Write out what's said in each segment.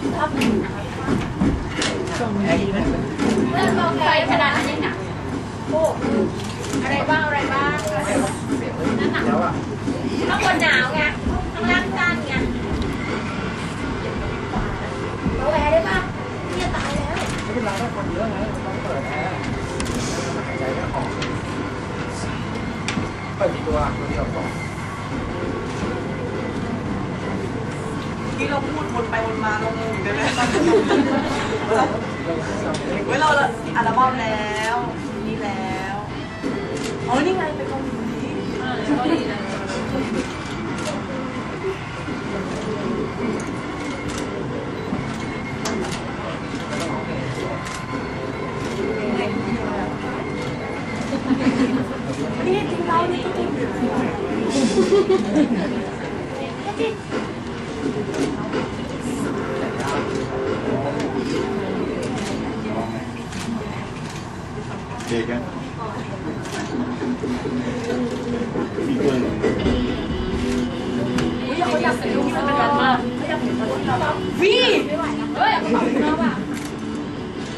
เรื่องกาแฟขนาดนั้หนักโอ้อะไรบ้างอะไรบ้างนั่นหนักข้างบนหนาวไงข้างล่างสั้นไงกาแฟได้ป่ะเนี่ยตายแล้วไม่เป็นไรถ้าคนเยอะไงต้องเปิดแอร์หายใจไม่ออกเปิดกี่ตัวตัวเดียวก่อน ที่เราพูดวนไปวนมาเรางงกันเลยเว้ยเราอัลบั้มแล้ว นี่แล้ว อ๋อ นี่ไงไปเกาหลีนี่จริงเรานี่จริง เด็กอะมีเพื่อนเขาอยากเป็นลูกที่มันกันมากเขาอยากเป็นคนที่เราแบบวีเฮ้ยอยากเป็นคนที่เราแบบ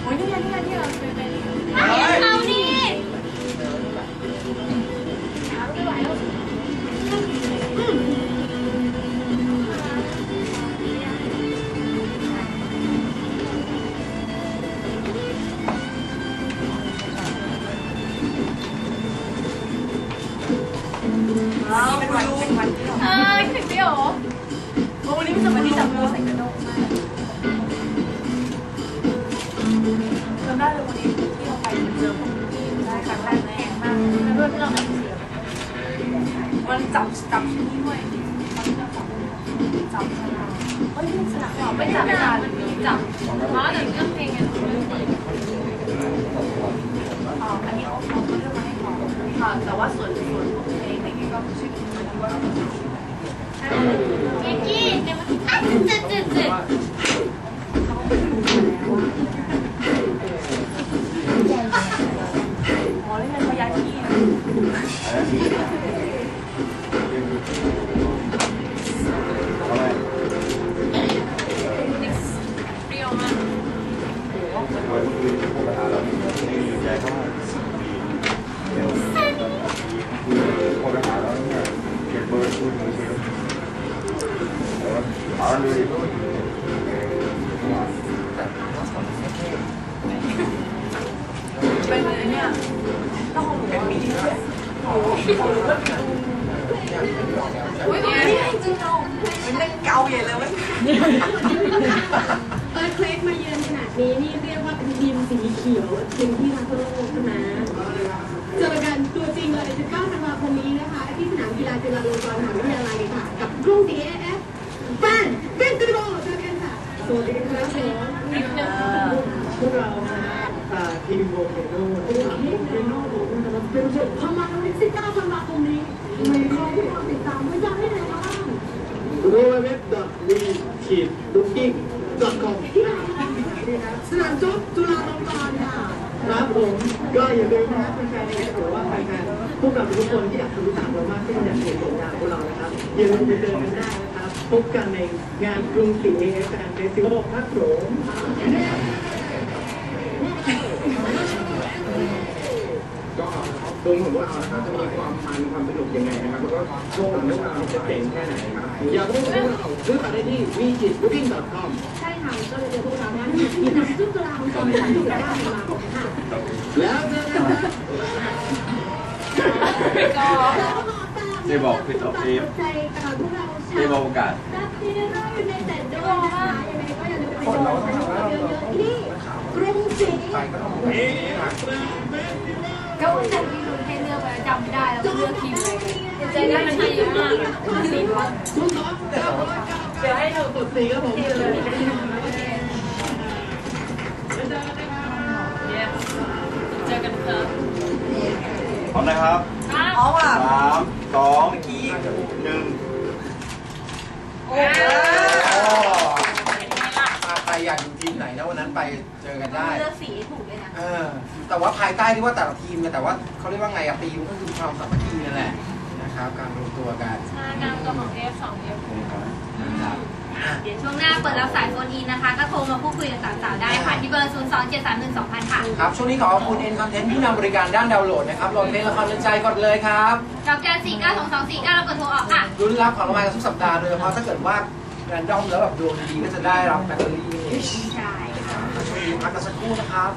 โอ้ยนี่ไง อ้าวเป็นวันเป็นวันที่เราเอ้ยถึงพี่โอ๋เพราะวันนี้ไม่สามารถที่จะมือใส่กระโด้งได้จำได้เลยวันนี้ที่เราไปเจอของที่ได้ครั้งแรกแรงมากเพื่อนที่เราแบบเสียมันจับจับที่นี่ด้วยวันที่เราจับจับสนามเฮ้ยสนามเราไม่จัจับบไม่ไม่จัทับนจับเพราะแต่เรื่องเพลงเนี่ยเรื่อ๋ออันนี้เขาเขาเลือกมาให้ของค่ะแต่ว่าส่วนส่วน อว่าเจ๊กี้เนี่ยมั เป็นไรเนี่ยต้องหนูเป็นมีด้วยอุ้ยตรงนี้จริงๆเรามันเล่นเกาใหญ่เลยเว้ยเอิร์ธเควกมาเยือนขนาดนี้นี่เรียกว่าเป็นทีมสีเขียวทีมที่รักโลกใช่ไหมเจอกันตัวจริงเลย19ธันวาคมนี้นะคะ ที่สนามกีฬา จุฬาลงกรณ์มหาวิทยาลัยค่ะ กับกรุงศรีเอฟแฟนเป็นกระโดดเจอกันค่ะ สวัสดีครับผมนิดนึงพวกเรานะอ่าทีมโบเกโน่ทีมโบเกโน่บอกว่าจะมาเป็นเจ้าทำมาใน19ธันวาคมนี้มีใครที่มาติดตามไม่ได้เลยบ้าง www.we-booking.com สนามจุ๊บจุฬาลงกรณ์ค่ะ ครับผมก็อย่าลืมนะครับ แฟนๆนะครับหรือว่าแฟนๆพวกเราทุกคนที่อยากรู้จักเรามากขึ้นอยากเห็นผลงานของเรานะครับอย่าลืมไปเจอกันได้นะครับพบกันในงานกรุงศรีเอฟแฟนเฟสติวัลครับผม ตรงของวกเรานะครับจะมีความมันความสนุกยังไงนะครับแล้วก็โชว์ของพวกเราจะเจ๋งแค่ไหนครับอยากรู้พวกเราซื้อบัตรได้ที่ v-booking.com ใช่ค่ะก็เลยเจอพวกเรานะมีนังจุ๊บจุฬาลงกรณ์ค่ะจุฬาลงค่ะแล้วเจอกันนะเจบอกคือตอบเอฟใจกับพวกเราเจบอกโอกาสดับที่เราอยู่ในแต่ด้วยนะคะยังไงก็อย่าลืมไปดูนเยอะๆที่กรุงศรีก็วัน จำไม่ได้แล้วเลือกทีมอะไรใจได้มันให้เยอะมากสี่วันเดี๋ยวให้หนูกดสีครับผมเจอกันเจอกันเถอะพร้อมนะครับอ๋อว่ะสามสองเมื่อกี้หนึ่งโอ้ อยากอยู่ทีมไหนนะวันนั้นไปเจอกันได้ เลือกสีถูกเลยนะ เออแต่ว่าภายใต้ที่ว่าแต่ละทีมเนี่ยแต่ว่าเขาเรียกว่าไงอะทีมก็คือความสามัคคีนั่นแหละนะครับการรวมตัวกันชาการตัวของ F 2 F นะครับอ่เดี๋ยวช่วงหน้าเปิดรับสายโฟนอินนะคะ ก็โทรมาพูดคุยกับสาวๆได้ค่ะ ที่เบอร์ 0 2 7 3 1 2 0 0 0 ค่ะ ครับ ช่วงนี้ขอขอบคุณเอ็นคอนเทนต์ที่นำบริการด้านดาวน์โหลดนะครับโหลดเพลงละครเรือนใจกดเลยครับดอกจัน4 9 2 2 4 9แล้วกดโทรออกค่ะ รุ้นรับของรางวัลกันทุกสัปดาห์โดยเฉพาะถ้าเกิดว่า แรนดอมแล้วแบบดวงดีก็จะได้รับแบตเตอรี่ใช่ค่ะช่วงนี้พักกันสักครู่นะครับ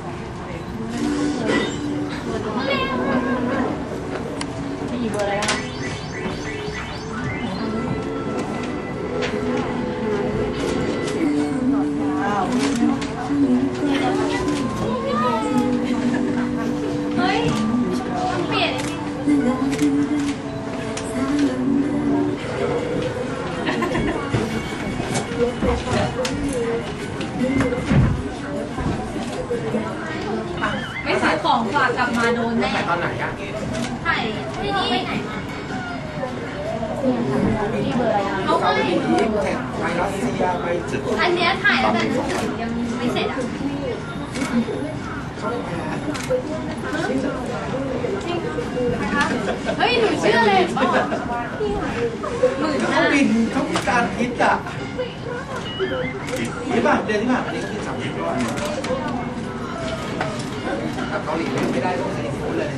เเขาไม่ที่แข่ไปรัสเซียไปจุดอันเนี้ยถ่ายแล้วแต่ยังไม่เสร็จอะเขาไม่แพ้นะคะเฮ้ย หนูเชื่อเลยหมื่นเขาห้าบินเขามีการคิดอะนี่ป่ะเดือนที่ผ่านมานี้เขาบินสามสิบด้วยแต่เกาหลีไม่ได้ต้องใช้ฟูเลยนะ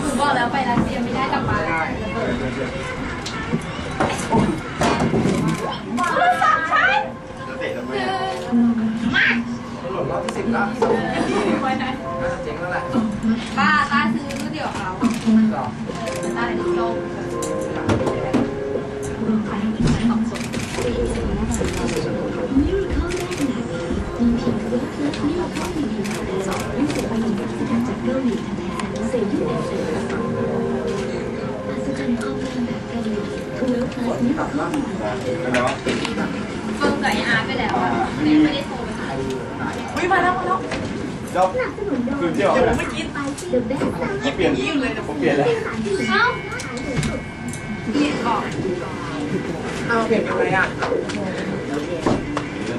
หนูบอกแล้วไปรัสเซียไม่ได้กลับมา ไม่ได้ สามชั้น จะเตะทำไม มา ตำรวจรอบที่สิบแล้วสองที่เนี่ยน่าจะเจ๊งแล้วแหละ ป้าตาซื้อเดี๋ยวเขา หรอ ตาถึงลงสองส่ว เฟิร์มกับไออาร์ไปแล้วอะแต่ยังไม่ได้โทรไปหาอุ้ยมาแล้วมาแล้วเจ้าคือเที่ยวเดี๋ยวผมไม่กินเปลี่ยนผมเปลี่ยนแล้วเอ้าเปลี่ยนบอกอ้าเปลี่ยนเป็นอะไรอะ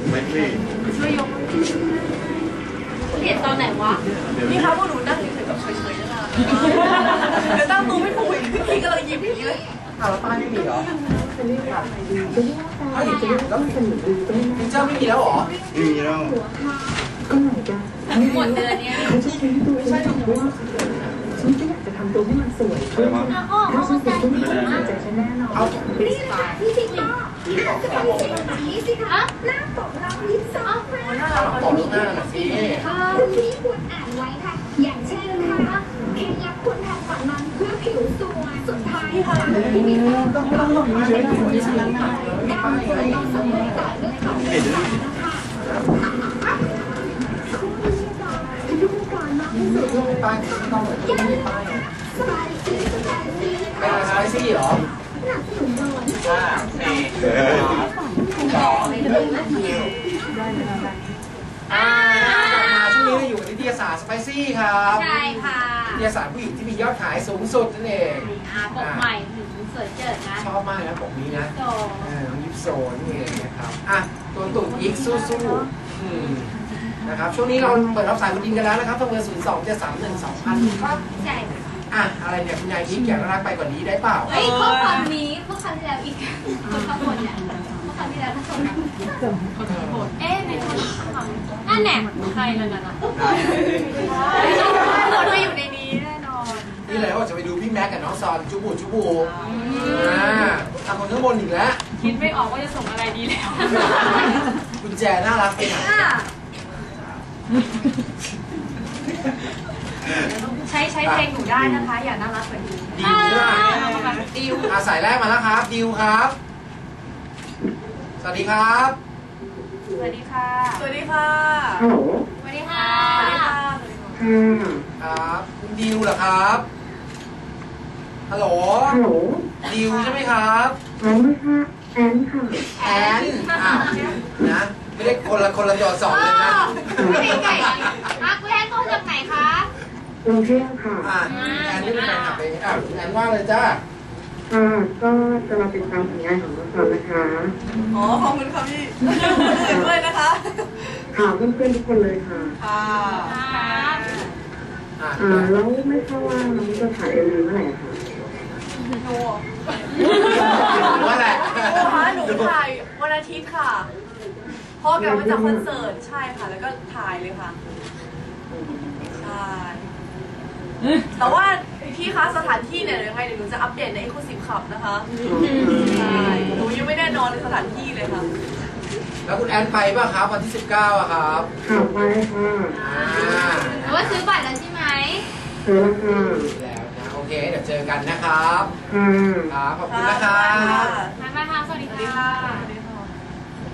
ไม่พี่ช่วยยกเปลี่ยนตอนไหนวะนี่ครับพวกหนูนั่งเฉยๆแบบเฉยๆนั่นแหละเดี๋ยวตั้งตัวไม่ถูกอีกพี่กำลังยิ้มอย่างนี้เลยาวแล้วป้ายไม่มีเหรออ้าวแล้วพิเจอร์ไม่มีแล้วเหรอไม่มีแล้วหมดเดือนเนี้ยไม่ใช่ถูกว่าอะไรวะอ้าวอ้ออ้อใจดีมากเอาพี่ของของอะน่ารักต่อลูกหน้าหน่อยสิคุณที่ควรอ่านไองต้องต้องลงมาเลยค่ะที่ฉันนั่งดาวควรต้องสมบูรณ์ต่อเรื่องของสารนะคะดูก่อนนอนที่สุดเลยป้ายไม่ต้องเลยไม่มีป้ายเหรอสบายดีสบายดีเป็นอะไรสไปซี่เหรอสนับสนุนโดยห้าสี่เออสองอ่ากลับมาช่วงนี้เราอยู่กับนิตยสารสไปซี่ครับ ใช่ค่ะ นิตยสารผู้หญิงที่มียอดขายสูงสุดนั่นเองอ่าปกใหม่ถึงสวยเจิดนะชอบมากนะปกนี้นะโตเออน้องยิปโซนี่เองนะครับอะตัวตุ่นยิกสู้ๆอืมนะครับช่วงนี้เราเปิดรับสายคุณยิงกันแล้วนะครับทางเบอร์0 2 7 3 1 2 0 0 0ใช่อะอะไรเนี่ยคุณยายยิกอยากน่ารักไปกว่านี้ได้เปล่าเฮ้ยข้อความนี้ข้อความที่แล้วอีกคนข้างบนเนี่ยข้อความที่แล้วทั้งสองเอ๊ะในคนความนั่นแหละใครนั่นน่ะหมดอยู่ในนี้แน่นอนนี่ เลยว่าจะไปดูพี่แม็กกับน้องซอนจูบูจูบูอ่าทำคนข้างบนอีกแล้วคิดไม่ออกว่าจะส่งอะไรดีแล้วกุญแจน่ารักไปไหนใช้ใช้เพลงหนูได้นะคะ อย่าน่ารักกว่านี้ดิวด้วยดิวอาสายแรกมาแล้วครับ ดิวครับ สวัสดีครับ สวัสดีค่ะ สวัสดีค่ะ สวัสดีค่ะ สวัสดีค่ะครับคุณดิวเหรอครับ ฮัลโหลดิวใช่ไหมครับแอนค่ะแอนค่ะแอนอ้าวนะ ไม่ได้คนละคนละจอสองเลยนะไม่ได้ไก่อะคุณแอนโทรจากไหนคะกรุงเทพค่ะอะแอนนี่เป็นแฟนคลับเองอะแอนว่าเลยจ้าค่ะก็จะมาติดตามผลงานของน้องสอนนะคะอ๋อขอบคุณค่ะพี่อื่นด้วยนะคะค่ะเพื่อนๆทุกคนเลยค่ะค่ะครับอะอ่าแล้วไม่ทราบว่าน้องจะถ่ายเอ็มวีเมื่อไหร่อะคะ หนูว่าแหละหนูคะหนูถ่ายวันอาทิตย์ค่ะพอกลับมาจากคอนเสิร์ตใช่ค่ะ แล้วก็ถ่ายเลยค่ะ ใช่ แต่ว่าพี่คะสถานที่เนี่ยเดี๋ยวยังไงเดี๋ยวหนูจะอัปเดตใน Exclusive Club นะคะ ใช่ หนูยังไม่แน่นอนในสถานที่เลยค่ะแล้วคุณแอนไปป่ะครับวันที่ 19อะครับขับไปค่ะอ่าแต่ว่าซื้อบัตรแล้วใช่ไหมเจอแล้วค่ะแล้วนะโอ เคเดี๋ยวเจอกันนะครับค่ะครับ ขอบคุณนะครับ มามาค่ะสวัสดีสวัสดีค่ะค่ะ